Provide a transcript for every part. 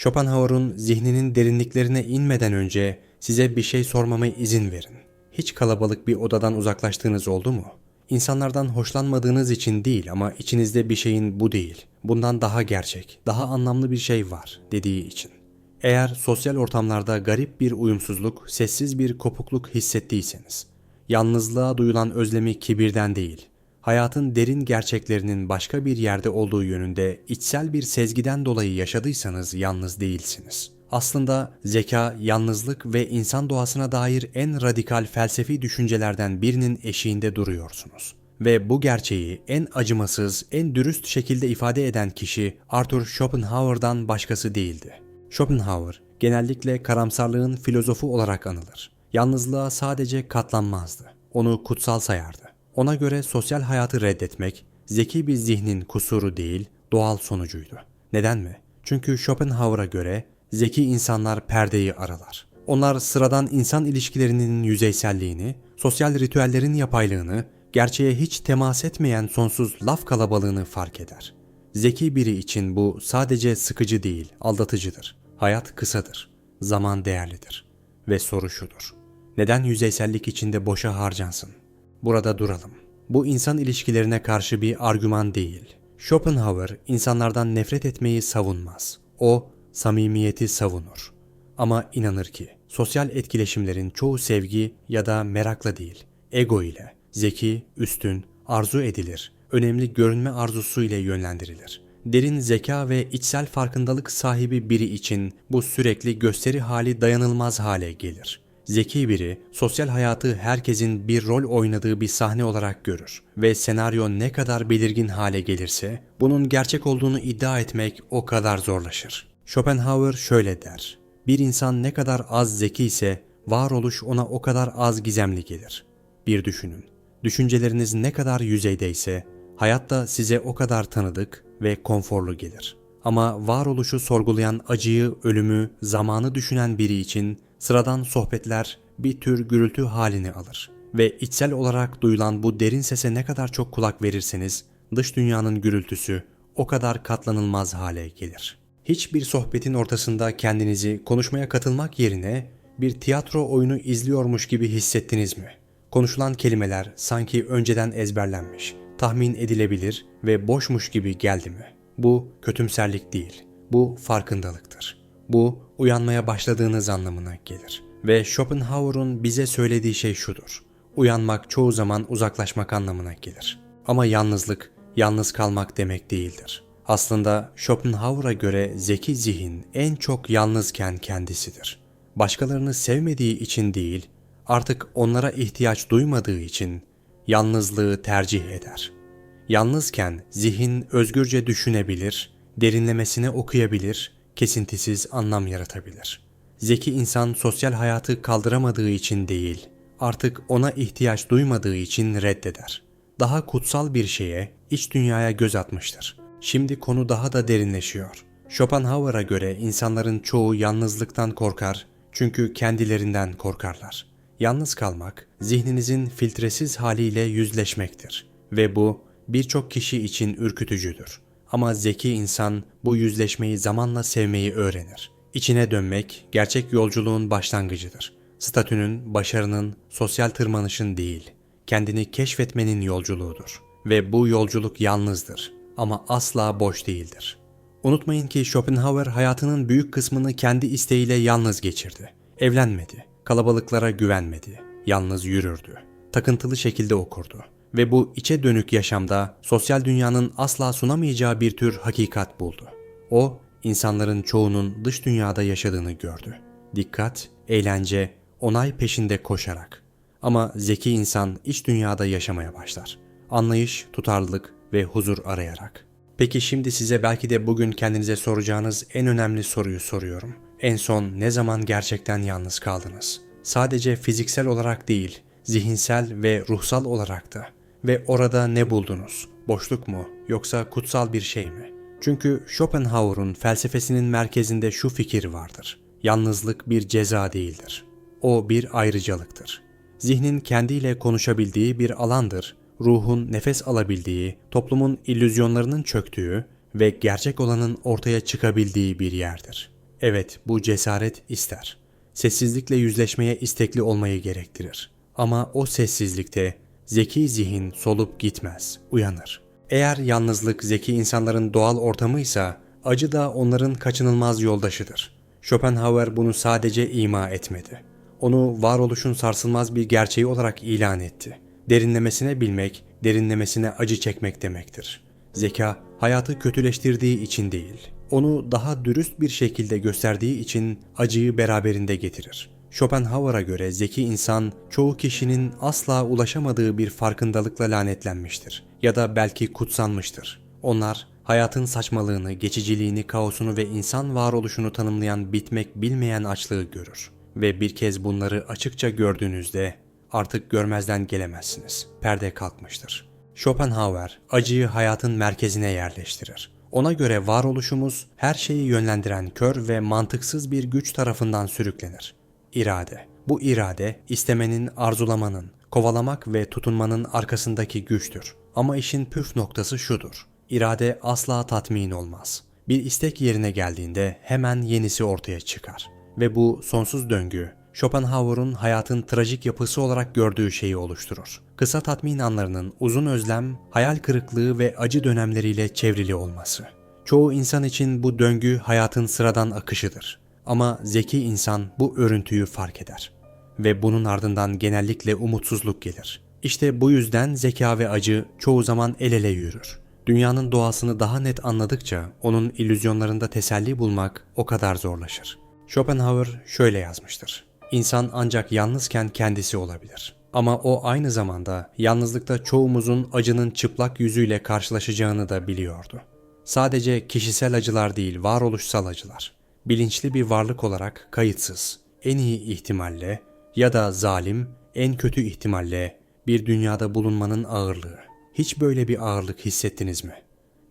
Schopenhauer'un zihninin derinliklerine inmeden önce size bir şey sormama izin verin. Hiç kalabalık bir odadan uzaklaştığınız oldu mu? İnsanlardan hoşlanmadığınız için değil ama içinizde bir şeyin bu değil, bundan daha gerçek, daha anlamlı bir şey var dediği için. Eğer sosyal ortamlarda garip bir uyumsuzluk, sessiz bir kopukluk hissettiyseniz, yalnızlığa duyulan özlemi kibirden değil, hayatın derin gerçeklerinin başka bir yerde olduğu yönünde içsel bir sezgiden dolayı yaşadıysanız yalnız değilsiniz. Aslında zeka, yalnızlık ve insan doğasına dair en radikal felsefi düşüncelerden birinin eşiğinde duruyorsunuz. Ve bu gerçeği en acımasız, en dürüst şekilde ifade eden kişi Arthur Schopenhauer'dan başkası değildi. Schopenhauer genellikle karamsarlığın filozofu olarak anılır. Yalnızlığa sadece katlanmazdı. Onu kutsal sayardı. Ona göre sosyal hayatı reddetmek zeki bir zihnin kusuru değil, doğal sonucuydu. Neden mi? Çünkü Schopenhauer'a göre zeki insanlar perdeyi aralar. Onlar sıradan insan ilişkilerinin yüzeyselliğini, sosyal ritüellerin yapaylığını, gerçeğe hiç temas etmeyen sonsuz laf kalabalığını fark eder. Zeki biri için bu sadece sıkıcı değil, aldatıcıdır. Hayat kısadır, zaman değerlidir. Ve soru şudur. Neden yüzeysellik içinde boşa harcansın? Burada duralım. Bu insan ilişkilerine karşı bir argüman değil. Schopenhauer insanlardan nefret etmeyi savunmaz. O samimiyeti savunur. Ama inanır ki sosyal etkileşimlerin çoğu sevgi ya da merakla değil, ego ile, zeki, üstün, arzu edilir, önemli görünme arzusu ile yönlendirilir. Derin zeka ve içsel farkındalık sahibi biri için bu sürekli gösteri hali dayanılmaz hale gelir. Zeki biri sosyal hayatı herkesin bir rol oynadığı bir sahne olarak görür ve senaryo ne kadar belirgin hale gelirse bunun gerçek olduğunu iddia etmek o kadar zorlaşır. Schopenhauer şöyle der. Bir insan ne kadar az zeki ise varoluş ona o kadar az gizemli gelir. Bir düşünün. Düşünceleriniz ne kadar yüzeydeyse hayat da size o kadar tanıdık ve konforlu gelir. Ama varoluşu sorgulayan acıyı, ölümü, zamanı düşünen biri için sıradan sohbetler bir tür gürültü halini alır. Ve içsel olarak duyulan bu derin sese ne kadar çok kulak verirseniz dış dünyanın gürültüsü o kadar katlanılmaz hale gelir. Hiçbir sohbetin ortasında kendinizi konuşmaya katılmak yerine bir tiyatro oyunu izliyormuş gibi hissettiniz mi? Konuşulan kelimeler sanki önceden ezberlenmiş, tahmin edilebilir ve boşmuş gibi geldi mi? Bu kötümserlik değil, bu farkındalıktır. Bu uyanmaya başladığınız anlamına gelir. Ve Schopenhauer'un bize söylediği şey şudur. Uyanmak çoğu zaman uzaklaşmak anlamına gelir. Ama yalnızlık, yalnız kalmak demek değildir. Aslında Schopenhauer'a göre zeki zihin en çok yalnızken kendisidir. Başkalarını sevmediği için değil, artık onlara ihtiyaç duymadığı için yalnızlığı tercih eder. Yalnızken zihin özgürce düşünebilir, derinlemesine okuyabilir, kesintisiz anlam yaratabilir. Zeki insan sosyal hayatı kaldıramadığı için değil, artık ona ihtiyaç duymadığı için reddeder. Daha kutsal bir şeye, iç dünyaya göz atmıştır. Şimdi konu daha da derinleşiyor. Schopenhauer'a göre insanların çoğu yalnızlıktan korkar çünkü kendilerinden korkarlar. Yalnız kalmak, zihninizin filtresiz haliyle yüzleşmektir ve bu birçok kişi için ürkütücüdür. Ama zeki insan bu yüzleşmeyi zamanla sevmeyi öğrenir. İçine dönmek gerçek yolculuğun başlangıcıdır. Statünün, başarının, sosyal tırmanışın değil, kendini keşfetmenin yolculuğudur. Ve bu yolculuk yalnızdır ama asla boş değildir. Unutmayın ki Schopenhauer hayatının büyük kısmını kendi isteğiyle yalnız geçirdi. Evlenmedi, kalabalıklara güvenmedi, yalnız yürürdü, takıntılı şekilde okurdu. Ve bu içe dönük yaşamda sosyal dünyanın asla sunamayacağı bir tür hakikat buldu. O, insanların çoğunun dış dünyada yaşadığını gördü. Dikkat, eğlence, onay peşinde koşarak. Ama zeki insan iç dünyada yaşamaya başlar. Anlayış, tutarlılık ve huzur arayarak. Peki şimdi size belki de bugün kendinize soracağınız en önemli soruyu soruyorum. En son ne zaman gerçekten yalnız kaldınız? Sadece fiziksel olarak değil, zihinsel ve ruhsal olarak da. Ve orada ne buldunuz? Boşluk mu yoksa kutsal bir şey mi? Çünkü Schopenhauer'un felsefesinin merkezinde şu fikir vardır. Yalnızlık bir ceza değildir. O bir ayrıcalıktır. Zihnin kendiyle konuşabildiği bir alandır. Ruhun nefes alabildiği, toplumun illüzyonlarının çöktüğü ve gerçek olanın ortaya çıkabildiği bir yerdir. Evet, bu cesaret ister. Sessizlikle yüzleşmeye istekli olmayı gerektirir. Ama o sessizlikte zeki zihin solup gitmez, uyanır. Eğer yalnızlık zeki insanların doğal ortamıysa, acı da onların kaçınılmaz yoldaşıdır. Schopenhauer bunu sadece ima etmedi. Onu varoluşun sarsılmaz bir gerçeği olarak ilan etti. Derinlemesine bilmek, derinlemesine acı çekmek demektir. Zeka, hayatı kötüleştirdiği için değil, onu daha dürüst bir şekilde gösterdiği için acıyı beraberinde getirir. Schopenhauer'a göre zeki insan çoğu kişinin asla ulaşamadığı bir farkındalıkla lanetlenmiştir ya da belki kutsanmıştır. Onlar hayatın saçmalığını, geçiciliğini, kaosunu ve insan varoluşunu tanımlayan bitmek bilmeyen açlığı görür. Ve bir kez bunları açıkça gördüğünüzde artık görmezden gelemezsiniz. Perde kalkmıştır. Schopenhauer acıyı hayatın merkezine yerleştirir. Ona göre varoluşumuz her şeyi yönlendiren kör ve mantıksız bir güç tarafından sürüklenir. İrade. Bu irade istemenin, arzulamanın, kovalamak ve tutunmanın arkasındaki güçtür. Ama işin püf noktası şudur. İrade asla tatmin olmaz. Bir istek yerine geldiğinde hemen yenisi ortaya çıkar. Ve bu sonsuz döngü Schopenhauer'un hayatın trajik yapısı olarak gördüğü şeyi oluşturur. Kısa tatmin anlarının uzun özlem, hayal kırıklığı ve acı dönemleriyle çevrili olması. Çoğu insan için bu döngü hayatın sıradan akışıdır. Ama zeki insan bu örüntüyü fark eder. Ve bunun ardından genellikle umutsuzluk gelir. İşte bu yüzden zeka ve acı çoğu zaman el ele yürür. Dünyanın doğasını daha net anladıkça onun illüzyonlarında teselli bulmak o kadar zorlaşır. Schopenhauer şöyle yazmıştır. İnsan ancak yalnızken kendisi olabilir. Ama o aynı zamanda yalnızlıkta çoğumuzun acının çıplak yüzüyle karşılaşacağını da biliyordu. Sadece kişisel acılar değil, varoluşsal acılar. Bilinçli bir varlık olarak kayıtsız, en iyi ihtimalle ya da zalim, en kötü ihtimalle bir dünyada bulunmanın ağırlığı. Hiç böyle bir ağırlık hissettiniz mi?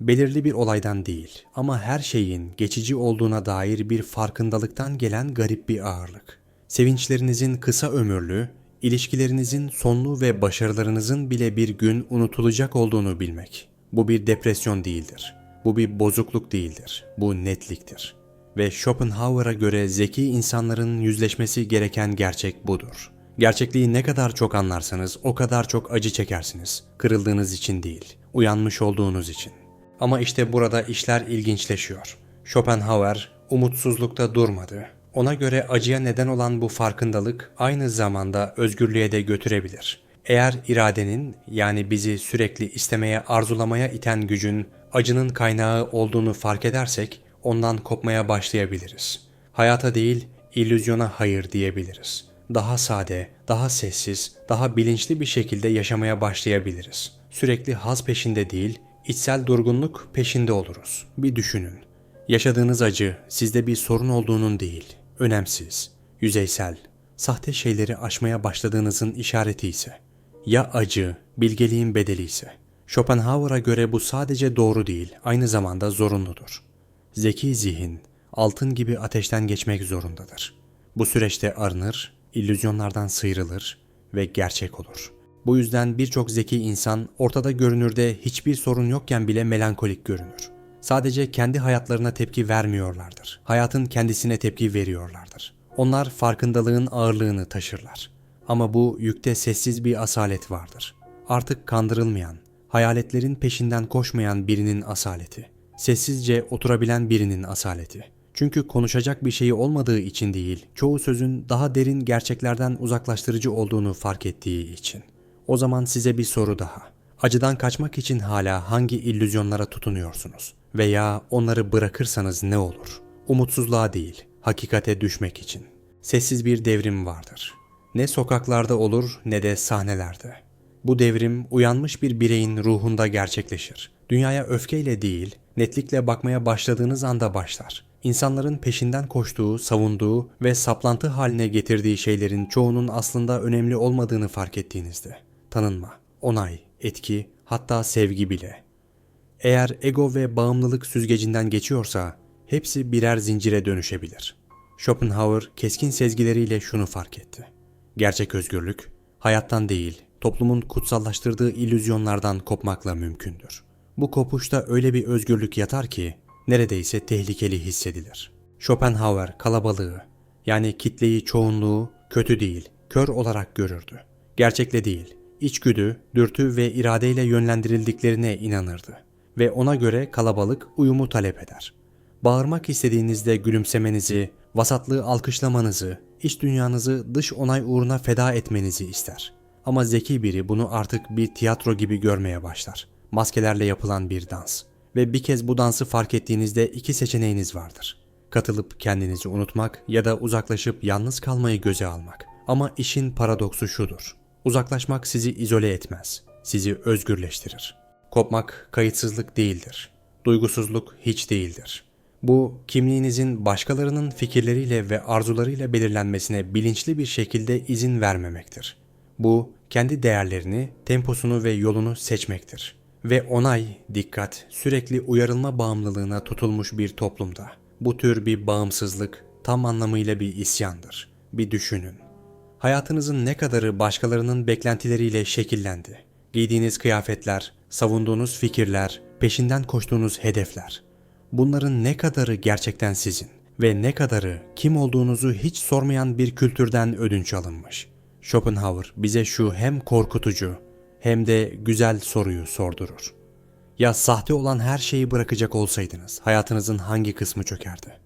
Belirli bir olaydan değil ama her şeyin geçici olduğuna dair bir farkındalıktan gelen garip bir ağırlık. Sevinçlerinizin kısa ömürlü, ilişkilerinizin sonlu ve başarılarınızın bile bir gün unutulacak olduğunu bilmek. Bu bir depresyon değildir. Bu bir bozukluk değildir. Bu netliktir. Ve Schopenhauer'a göre zeki insanların yüzleşmesi gereken gerçek budur. Gerçekliği ne kadar çok anlarsanız o kadar çok acı çekersiniz. Kırıldığınız için değil, uyanmış olduğunuz için. Ama işte burada işler ilginçleşiyor. Schopenhauer umutsuzlukta durmadı. Ona göre acıya neden olan bu farkındalık aynı zamanda özgürlüğe de götürebilir. Eğer iradenin yani bizi sürekli istemeye, arzulamaya iten gücün acının kaynağı olduğunu fark edersek ondan kopmaya başlayabiliriz. Hayata değil, illüzyona hayır diyebiliriz. Daha sade, daha sessiz, daha bilinçli bir şekilde yaşamaya başlayabiliriz. Sürekli haz peşinde değil, içsel durgunluk peşinde oluruz. Bir düşünün. Yaşadığınız acı sizde bir sorun olduğunun değil, önemsiz, yüzeysel, sahte şeyleri aşmaya başladığınızın işareti ise. Ya acı, bilgeliğin bedeli ise. Schopenhauer'a göre bu sadece doğru değil, aynı zamanda zorunludur. Zeki zihin, altın gibi ateşten geçmek zorundadır. Bu süreçte arınır, illüzyonlardan sıyrılır ve gerçek olur. Bu yüzden birçok zeki insan ortada görünürde hiçbir sorun yokken bile melankolik görünür. Sadece kendi hayatlarına tepki vermiyorlardır. Hayatın kendisine tepki veriyorlardır. Onlar farkındalığın ağırlığını taşırlar. Ama bu yükte sessiz bir asalet vardır. Artık kandırılmayan, hayaletlerin peşinden koşmayan birinin asaleti. Sessizce oturabilen birinin asaleti. Çünkü konuşacak bir şeyi olmadığı için değil, çoğu sözün daha derin gerçeklerden uzaklaştırıcı olduğunu fark ettiği için. O zaman size bir soru daha. Acıdan kaçmak için hala hangi illüzyonlara tutunuyorsunuz? Veya onları bırakırsanız ne olur? Umutsuzluğa değil, hakikate düşmek için. Sessiz bir devrim vardır. Ne sokaklarda olur ne de sahnelerde. Bu devrim uyanmış bir bireyin ruhunda gerçekleşir. Dünyaya öfkeyle değil, netlikle bakmaya başladığınız anda başlar. İnsanların peşinden koştuğu, savunduğu ve saplantı haline getirdiği şeylerin çoğunun aslında önemli olmadığını fark ettiğinizde. Tanınma, onay, etki, hatta sevgi bile. Eğer ego ve bağımlılık süzgecinden geçiyorsa hepsi birer zincire dönüşebilir. Schopenhauer keskin sezgileriyle şunu fark etti. Gerçek özgürlük hayattan değil, toplumun kutsallaştırdığı illüzyonlardan kopmakla mümkündür. Bu kopuşta öyle bir özgürlük yatar ki neredeyse tehlikeli hissedilir. Schopenhauer kalabalığı yani kitleyi çoğunluğu kötü değil, kör olarak görürdü. Gerçekle değil, içgüdü, dürtü ve iradeyle yönlendirildiklerine inanırdı ve ona göre kalabalık uyumu talep eder. Bağırmak istediğinizde gülümsemenizi, vasatlığı alkışlamanızı, iç dünyanızı dış onay uğruna feda etmenizi ister. Ama zeki biri bunu artık bir tiyatro gibi görmeye başlar. Maskelerle yapılan bir dans. Ve bir kez bu dansı fark ettiğinizde iki seçeneğiniz vardır. Katılıp kendinizi unutmak ya da uzaklaşıp yalnız kalmayı göze almak. Ama işin paradoksu şudur. Uzaklaşmak sizi izole etmez. Sizi özgürleştirir. Kopmak kayıtsızlık değildir. Duygusuzluk hiç değildir. Bu kimliğinizin başkalarının fikirleriyle ve arzularıyla belirlenmesine bilinçli bir şekilde izin vermemektir. Bu kendi değerlerini, temposunu ve yolunu seçmektir. Ve onay, dikkat, sürekli uyarılma bağımlılığına tutulmuş bir toplumda bu tür bir bağımsızlık tam anlamıyla bir isyandır. Bir düşünün. Hayatınızın ne kadarı başkalarının beklentileriyle şekillendi? Giydiğiniz kıyafetler, savunduğunuz fikirler, peşinden koştuğunuz hedefler. Bunların ne kadarı gerçekten sizin ve ne kadarı kim olduğunuzu hiç sormayan bir kültürden ödünç alınmış? Schopenhauer bize şu hem korkutucu hem de güzel soruyu sordurur. Ya sahte olan her şeyi bırakacak olsaydınız hayatınızın hangi kısmı çökerdi?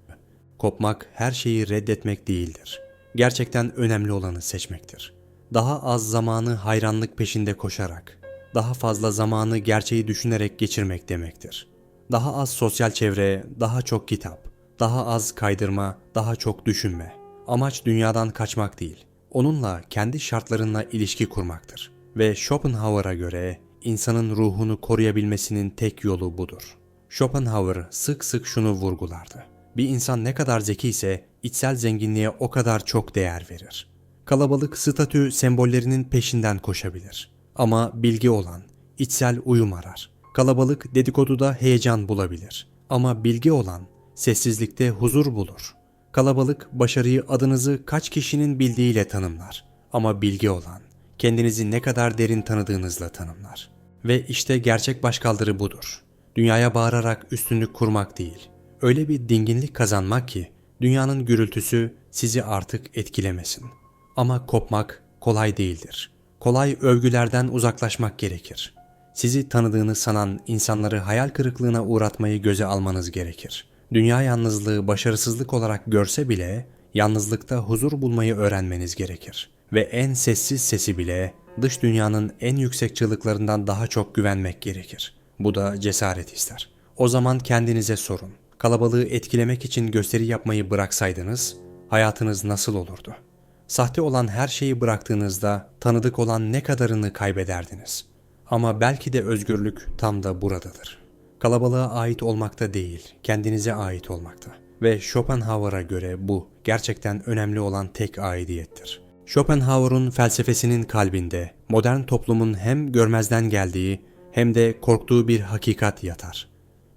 Kopmak her şeyi reddetmek değildir. Gerçekten önemli olanı seçmektir. Daha az zamanı hayranlık peşinde koşarak, daha fazla zamanı gerçeği düşünerek geçirmek demektir. Daha az sosyal çevre, daha çok kitap, daha az kaydırma, daha çok düşünme. Amaç dünyadan kaçmak değil, onunla kendi şartlarınla ilişki kurmaktır. Ve Schopenhauer'a göre insanın ruhunu koruyabilmesinin tek yolu budur. Schopenhauer sık sık şunu vurgulardı. Bir insan ne kadar zeki ise içsel zenginliğe o kadar çok değer verir. Kalabalık statü sembollerinin peşinden koşabilir. Ama bilgi olan, içsel uyum arar. Kalabalık dedikoduda heyecan bulabilir. Ama bilgi olan, sessizlikte huzur bulur. Kalabalık başarıyı adınızı kaç kişinin bildiğiyle tanımlar. Ama bilgi olan, kendinizi ne kadar derin tanıdığınızla tanımlar. Ve işte gerçek başkaldırı budur. Dünyaya bağırarak üstünlük kurmak değil. Öyle bir dinginlik kazanmak ki dünyanın gürültüsü sizi artık etkilemesin. Ama kopmak kolay değildir. Kolay övgülerden uzaklaşmak gerekir. Sizi tanıdığını sanan insanları hayal kırıklığına uğratmayı göze almanız gerekir. Dünya yalnızlığı başarısızlık olarak görse bile yalnızlıkta huzur bulmayı öğrenmeniz gerekir. Ve en sessiz sesi bile dış dünyanın en yüksek çığlıklarından daha çok güvenmek gerekir. Bu da cesaret ister. O zaman kendinize sorun. Kalabalığı etkilemek için gösteri yapmayı bıraksaydınız hayatınız nasıl olurdu? Sahte olan her şeyi bıraktığınızda tanıdık olan ne kadarını kaybederdiniz? Ama belki de özgürlük tam da buradadır. Kalabalığa ait olmakta değil, kendinize ait olmakta. Ve Schopenhauer'a göre bu gerçekten önemli olan tek aidiyettir. Schopenhauer'un felsefesinin kalbinde modern toplumun hem görmezden geldiği hem de korktuğu bir hakikat yatar.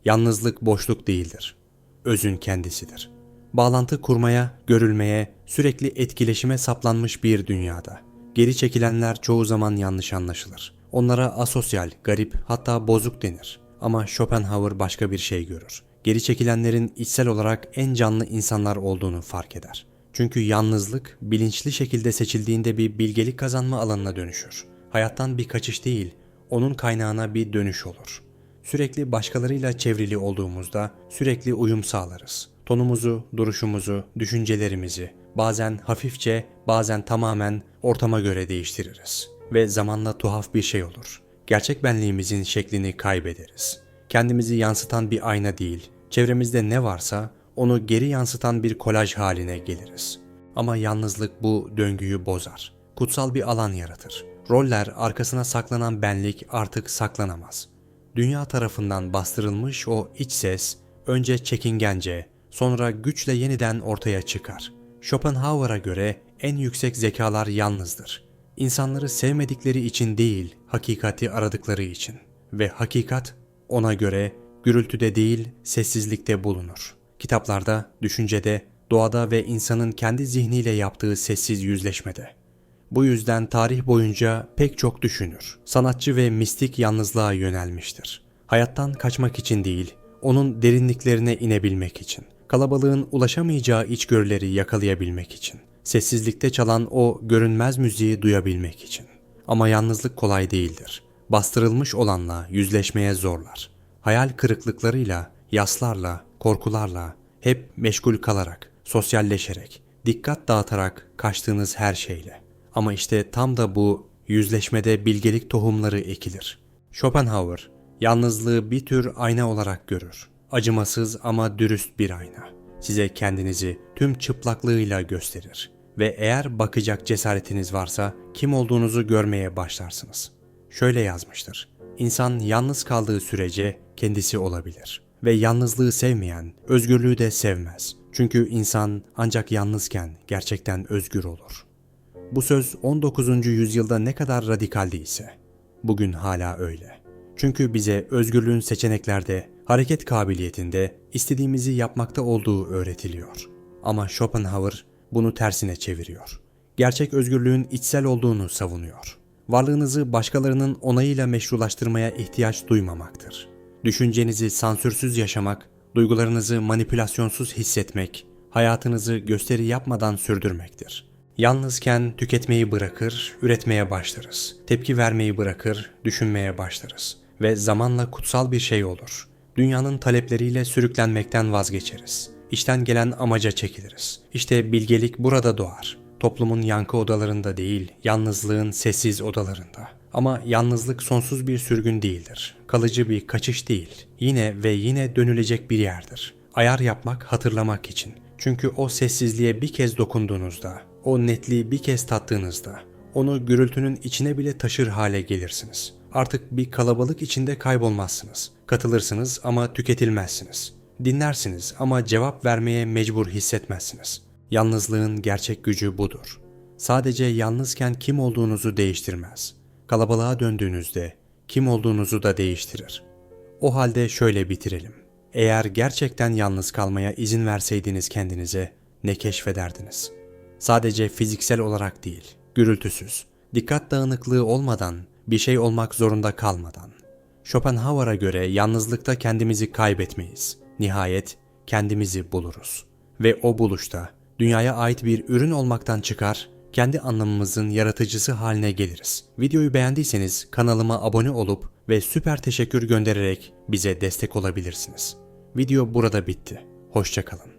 Yalnızlık boşluk değildir. Özün kendisidir. Bağlantı kurmaya, görülmeye, sürekli etkileşime saplanmış bir dünyada. Geri çekilenler çoğu zaman yanlış anlaşılır. Onlara asosyal, garip hatta bozuk denir. Ama Schopenhauer başka bir şey görür. Geri çekilenlerin içsel olarak en canlı insanlar olduğunu fark eder. Çünkü yalnızlık bilinçli şekilde seçildiğinde bir bilgelik kazanma alanına dönüşür. Hayattan bir kaçış değil, onun kaynağına bir dönüş olur. Sürekli başkalarıyla çevrili olduğumuzda sürekli uyum sağlarız. Tonumuzu, duruşumuzu, düşüncelerimizi bazen hafifçe, bazen tamamen ortama göre değiştiririz. Ve zamanla tuhaf bir şey olur. Gerçek benliğimizin şeklini kaybederiz. Kendimizi yansıtan bir ayna değil, çevremizde ne varsa onu geri yansıtan bir kolaj haline geliriz. Ama yalnızlık bu döngüyü bozar. Kutsal bir alan yaratır. Roller arkasına saklanan benlik artık saklanamaz. Dünya tarafından bastırılmış o iç ses önce çekingence, sonra güçle yeniden ortaya çıkar. Schopenhauer'a göre en yüksek zekalar yalnızdır. İnsanları sevmedikleri için değil, hakikati aradıkları için. Ve hakikat ona göre gürültüde değil, sessizlikte bulunur. Kitaplarda, düşüncede, doğada ve insanın kendi zihniyle yaptığı sessiz yüzleşmede. Bu yüzden tarih boyunca pek çok düşünür, sanatçı ve mistik yalnızlığa yönelmiştir. Hayattan kaçmak için değil, onun derinliklerine inebilmek için. Kalabalığın ulaşamayacağı içgörüleri yakalayabilmek için. Sessizlikte çalan o görünmez müziği duyabilmek için. Ama yalnızlık kolay değildir. Bastırılmış olanla yüzleşmeye zorlar. Hayal kırıklıklarıyla, yaslarla, korkularla, hep meşgul kalarak, sosyalleşerek, dikkat dağıtarak kaçtığınız her şeyle. Ama işte tam da bu yüzleşmede bilgelik tohumları ekilir. Schopenhauer, yalnızlığı bir tür ayna olarak görür. Acımasız ama dürüst bir ayna. Size kendinizi tüm çıplaklığıyla gösterir. Ve eğer bakacak cesaretiniz varsa kim olduğunuzu görmeye başlarsınız. Şöyle yazmıştır. İnsan yalnız kaldığı sürece kendisi olabilir. Ve yalnızlığı sevmeyen özgürlüğü de sevmez. Çünkü insan ancak yalnızken gerçekten özgür olur. Bu söz 19. yüzyılda ne kadar radikal değilse, bugün hala öyle. Çünkü bize özgürlüğün seçeneklerde, hareket kabiliyetinde, istediğimizi yapmakta olduğu öğretiliyor. Ama Schopenhauer bunu tersine çeviriyor. Gerçek özgürlüğün içsel olduğunu savunuyor. Varlığınızı başkalarının onayıyla meşrulaştırmaya ihtiyaç duymamaktır. Düşüncenizi sansürsüz yaşamak, duygularınızı manipülasyonsuz hissetmek, hayatınızı gösteri yapmadan sürdürmektir. Yalnızken tüketmeyi bırakır, üretmeye başlarız. Tepki vermeyi bırakır, düşünmeye başlarız. Ve zamanla kutsal bir şey olur. Dünyanın talepleriyle sürüklenmekten vazgeçeriz. İşten gelen amaca çekiliriz. İşte bilgelik burada doğar. Toplumun yankı odalarında değil, yalnızlığın sessiz odalarında. Ama yalnızlık sonsuz bir sürgün değildir. Kalıcı bir kaçış değil. Yine ve yine dönülecek bir yerdir. Ayar yapmak, hatırlamak için. Çünkü o sessizliğe bir kez dokunduğunuzda, o netliği bir kez tattığınızda, onu gürültünün içine bile taşır hale gelirsiniz. Artık bir kalabalık içinde kaybolmazsınız. Katılırsınız ama tüketilmezsiniz. Dinlersiniz ama cevap vermeye mecbur hissetmezsiniz. Yalnızlığın gerçek gücü budur. Sadece yalnızken kim olduğunuzu değiştirmez. Kalabalığa döndüğünüzde kim olduğunuzu da değiştirir. O halde şöyle bitirelim. Eğer gerçekten yalnız kalmaya izin verseydiniz kendinize ne keşfederdiniz? Sadece fiziksel olarak değil, gürültüsüz, dikkat dağınıklığı olmadan, bir şey olmak zorunda kalmadan. Schopenhauer'a göre yalnızlıkta kendimizi kaybetmeyiz. Nihayet kendimizi buluruz. Ve o buluşta dünyaya ait bir ürün olmaktan çıkar, kendi anlamımızın yaratıcısı haline geliriz. Videoyu beğendiyseniz kanalıma abone olup ve süper teşekkür göndererek bize destek olabilirsiniz. Video burada bitti. Hoşçakalın.